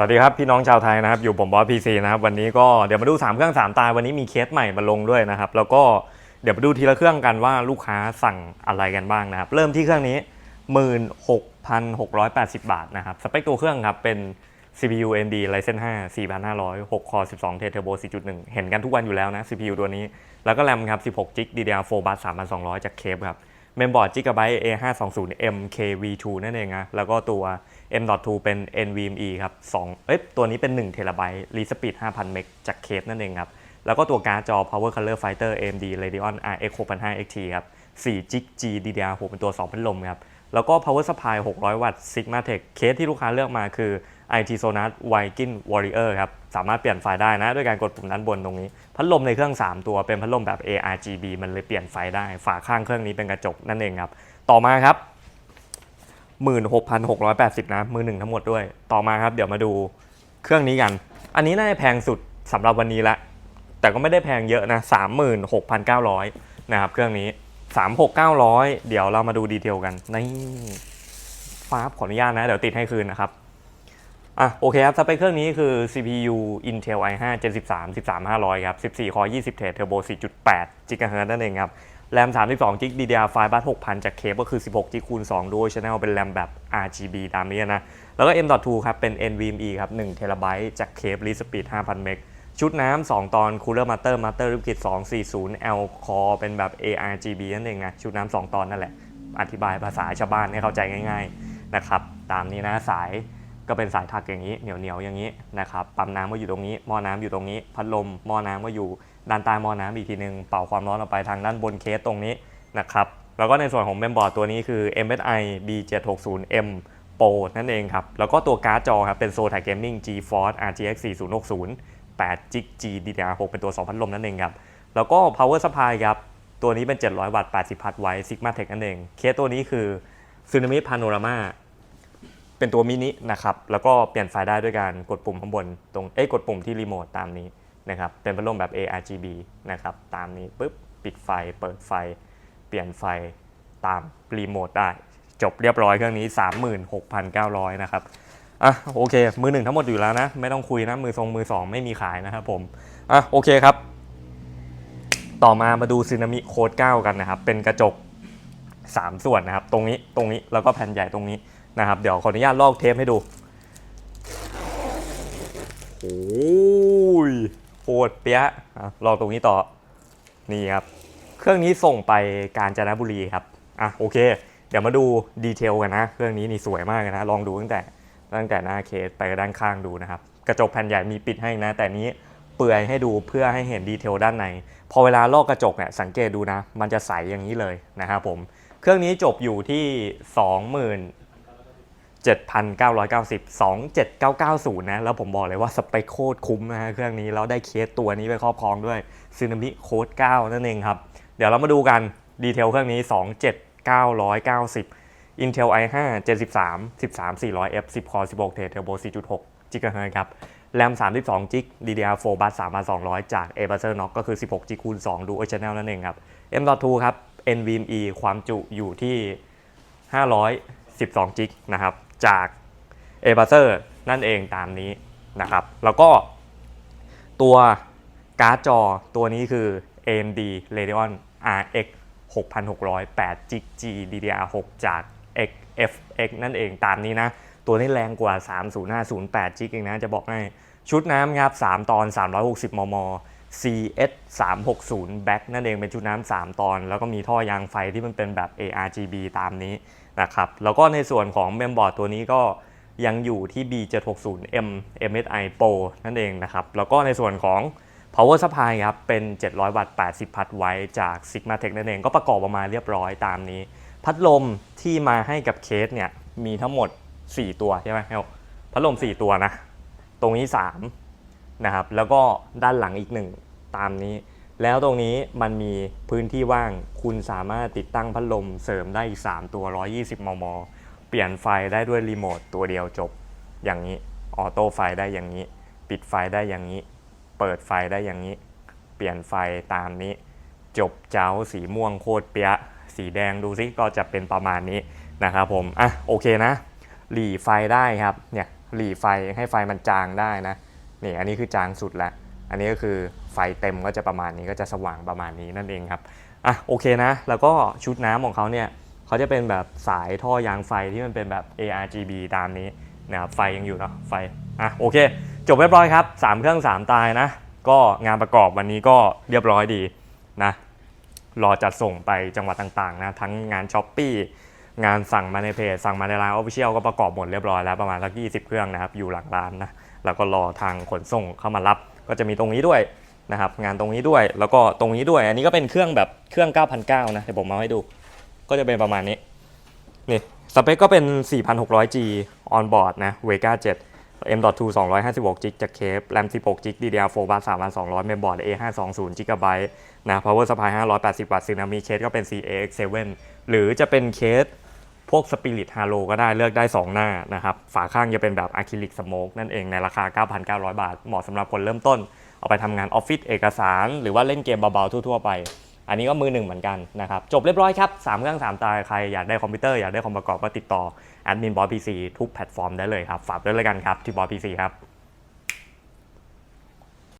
สวัสดีครับ พี่น้องชาวไทยนะครับ อยู่ผมบอสพีซีนะครับ วันนี้ก็เดี๋ยวมาดู 3 เครื่อง 3 ตา วันนี้มีเคสใหม่มาลงด้วยนะครับ แล้วก็เดี๋ยวมาดูทีละเครื่องกันว่าลูกค้าสั่งอะไรกันบ้างนะครับ เริ่มที่เครื่องนี้ 16,680 บาทนะครับ สเปคตัวเครื่องครับ เป็น CPU AMD Ryzen 5 4500 6 Core 12 t Turbo 4.1 เห็นกันทุกวันอยู่แล้วนะ CPU ตัวนี้ แล้วก็แรมครับ 16 GB DDR4 bus 3200 จากเคปครับ เมมบอร์ด Gigabyte A520 MKV2 นั่นเองนะแล้วก็ตัว M.2 เป็น NVMe ครับ2เอ๊ยตัวนี้เป็น1 t b r e s p e e d 5,000 เมกจากเคปนั่นเองครับ แล้วก็ตัวการ์ดจอ Power Color Fighter AMD Radeon RX 6500 XT ครับ 4 GB G DDR6 เป็นตัว 2 พัดลมครับ แล้วก็ Power Supply 600 วัตต์ Sigma Tech เคสที่ลูกค้าเลือกมาคือ IT Sonar Viking Warrior ครับ สามารถเปลี่ยนไฟได้นะ ด้วยการกดปุ่มด้านบนตรงนี้ พัดลมในเครื่อง 3 ตัวเป็นพัดลมแบบ ARGB มันเลยเปลี่ยนไฟได้ ฝาข้างเครื่องนี้เป็นกระจกนั่นเองครับ ต่อมาครับ 16,680 นะ มือหนึ่งทั้งหมดด้วย ต่อมาครับ เดี๋ยวมาดูเครื่องนี้กัน อันนี้น่าจะแพงสุดสำหรับวันนี้ละ แต่ก็ไม่ได้แพงเยอะนะ 36,900 นะครับเครื่องนี้ 36,900 เดี๋ยวเรามาดูดีเทลกันนี่ฟ้าบขออนุญาตนะ เดี๋ยวติดให้คืนนะครับอะโอเคครับสเปคเครื่องนี้คือ CPU Intel i5 Gen 13 13500 ครับ 14 Core 20 Thread Turbo 4.8 GHz นั่นเองครับ แรม 32 g b DDR5 บัส6,000 จากเคปก็คือ 16 g คูณ2 Dual Channel เป็นแรมแบบ RGB ตามนี้นะ แล้วก็ M.2 ครับ เป็น NVMe ครับ1 t b จากเคป Read Speed 5,000เมก ชุดน้ำ2ตอน Cooler Master Master Liquid 240 L Core เป็นแบบ ARGB นั่นเองนะ ชุดน้ำ2ตอนนั่นแหละ อธิบายภาษาชาวบ้านให้เข้าใจง่าย ๆนะครับ ตามนี้นะสายก็เป็นสายถักอย่างนี้เหนียวเหนียวๆอย่างนี้นะครับปั๊มน้ำก็อยู่ตรงนี้หม้อน้ำอยู่ตรงนี้ พัดลมหม้อน้ำก็อยู่ด้านใต้หม้อน้ำอีกทีนึงเป่าความร้อนออกไปทางด้านบนเคสตรงนี้นะครับแล้วก็ในส่วนของเมมบอร์ดตัวนี้คือ MSI B760M Pro นั่นเองครับ แล้วก็ตัวการ์ดจอครับเป็น Zotac Gaming GeForce RTX 4060 8 g G DDR6 เป็นตัว2พัดลมนั่นเองครับ แล้วก็ Power Supply ครับ ตัวนี้เป็น 700 วัตต์ 80 พัทไว้ Sigma Tech นั่นเอง เคสตัวนี้คือ Tsunami Panorama เป็นตัวมินินะครับ แล้วก็เปลี่ยนไฟได้ด้วยการกดปุ่มข้างบนตรง เอ้ย กดปุ่มที่รีโมทตามนี้นะครับ เป็นพัดลมแบบ ARGB นะครับ ตามนี้ปุ๊บ ปิดไฟ เปิดไฟ เปลี่ยนไฟตามรีโมทได้ จบเรียบร้อยเครื่องนี้ 36,900 นะครับ อะโอเค มือหนึ่งทั้งหมดอยู่แล้วนะ ไม่ต้องคุยนะ มือทรงมือสองไม่มีขายนะครับผมอะโอเคครับ ต่อมามาดูซึนามิโค้ด9กันนะครับ เป็นกระจก 3 ส่วนนะครับ ตรงนี้ตรงนี้แล้วก็แผ่นใหญ่ตรงนี้นะครับ เดี๋ยวขออนุญาตลอกเทปให้ดูโอ้ยโคตรเปี้ยะอะลอกตรงนี้ต่อนี่ครับ เครื่องนี้ส่งไปกาญจนบุรีครับอะโอเค เดี๋ยวมาดูดีเทลกันนะ เครื่องนี้นี่สวยมากนะลองดูตั้งแต่ ตั้งแต่หน้าเคสไปด้านข้างดูนะครับ กระจกแผ่นใหญ่มีปิดให้นะ แต่นี้เปลือยให้ดูเพื่อให้เห็นดีเทลด้านใน พอเวลาลอกกระจกเนี่ยสังเกตดูนะ มันจะใสอย่างนี้เลยนะครับผม เครื่องนี้จบอยู่ที่27,990 27990 นะ แล้วผมบอกเลยว่าสเปคโคตรคุ้มนะฮะเครื่องนี้แล้วได้เคสตัวนี้ไปครอบครองด้วยซึนามิโค้ด9นั่นเองครับ เดี๋ยวเรามาดูกันดีเทลเครื่องนี้ 27990 Intel i5 Gen 13 13400F 10 Core 16 Thread Turbo 4.6 GHz ครับแรม32 g b DDR4 bus 3200 จาก a b u s e r Knox ก็คือ 16 g คูณ2 Dual Channel นั่นเองครับ M.2 ครับ NVMe ความจุอยู่ที่ 512 g นะครับ จาก a b u s e r นั่นเองตามนี้นะครับ แล้วก็ตัวการ์ดจอตัวนี้คือ AMD Radeon RX 6600 8 g G DDR6 จาก XFX นั่นเองตามนี้นะ ตัวนี้แรงกว่า 30508 g เองนะ จะบอกให้ ชุดน้ำครับ 3 ตอน 360 มม CS 360 Back นั่นเองเป็นชุดน้ำ3 ตอน แล้วก็มีท่อยางไฟที่มันเป็นแบบ ARGB ตามนี้นะครับแล้วก็ในส่วนของเมมบอร์ดตัวนี้ก็ยังอยู่ที่ B760M MSI Pro นั่นเองนะครับ แล้วก็ในส่วนของ power supply ครับ เป็น 700 วัตต์ 80 พัทไว้จาก Sigma Tech นั่นเอง ก็ประกอบออกมาเรียบร้อยตามนี้ พัดลมที่มาให้กับเคสเนี่ยมีทั้งหมด 4 ตัวใช่ไหมเฮลพัดลม 4 ตัวนะ ตรงนี้ 3 นะครับ แล้วก็ด้านหลังอีก 1 ตามนี้ แล้วตรงนี้มันมีพื้นที่ว่าง คุณสามารถติดตั้งพัดลมเสริมได้อีก 3 ตัว 120 มม เปลี่ยนไฟได้ด้วยรีโมทตัวเดียวจบ อย่างนี้ ออโต้ไฟได้อย่างนี้ ปิดไฟได้อย่างนี้ เปิดไฟได้อย่างนี้ เปลี่ยนไฟตามนี้ จบเจ้าสีม่วงโคตรเปียะ สีแดงดูซิก็จะเป็นประมาณนี้นะครับผมอะโอเคนะหลีไฟได้ครับเนี่ยหลีไฟให้ไฟมันจางได้นะนี่อันนี้คือจางสุดแล้วอันนี้ก็คือไฟเต็มก็จะประมาณนี้ก็จะสว่างประมาณนี้นั่นเองครับอะโอเคนะ แล้วก็ชุดน้ำของเขาเนี่ยเขาจะเป็นแบบสายท่อยางไฟที่มันเป็นแบบ ARGB ตามนี้นะครับไฟยังอยู่เนาะไฟอะโอเค จบเรียบร้อยครับ 3 เครื่อง 3 ตายนะ ก็งานประกอบวันนี้ก็เรียบร้อยดีนะ รอจัดส่งไปจังหวัดต่างๆนะทั้งงานช้อปปี้งานสั่งมาในเพจสั่งมาในร้านออฟฟิเชียลก็ประกอบหมดเรียบร้อยแล้วประมาณสัก20เครื่องนะครับ อยู่หลังร้านนะแล้วก็รอทางขนส่งเข้ามารับ ก็จะมีตรงนี้ด้วยนะครับ งานตรงนี้ด้วยแล้วก็ตรงนี้ด้วย อันนี้ก็เป็นเครื่องแบบเครื่อง 9,900นะเดี๋ยวผมมาให้ดู ก็จะเป็นประมาณนี้นี่สเปคก็เป็น 4,600G on board นะ Vega 7 M.2 256 g b จากเคป RAM 16 g b DDR4 บาร์3,200 เมมบอร์ด A520 GB นะ Power Supply 580 วัตต์ซึ่งนะมีเคสก็เป็น CAX7 หรือจะเป็นเคสพวก Spirit Halo ก็ได้เลือกได้ 2 หน้านะครับ ฝาข้างจะเป็นแบบอะคริลิกสโมกนั่นเองในราคา 9,900 บาท เหมาะสำหรับคนเริ่มต้น เอาไปทำงานออฟฟิศเอกสาร หรือว่าเล่นเกมเบาๆทั่วๆไป อันนี้ก็มือหนึ่งเหมือนกันนะครับ จบเรียบร้อยครับ3เครื่อง3ตายใครอยากได้คอมพิวเตอร์อยากได้คอมประกอบก็ติดต่อแอดมินบอสพีซีทุกแพลตฟอร์มได้เลยครับ ฝากด้วยเลยกันครับที่บอสพีซีครับ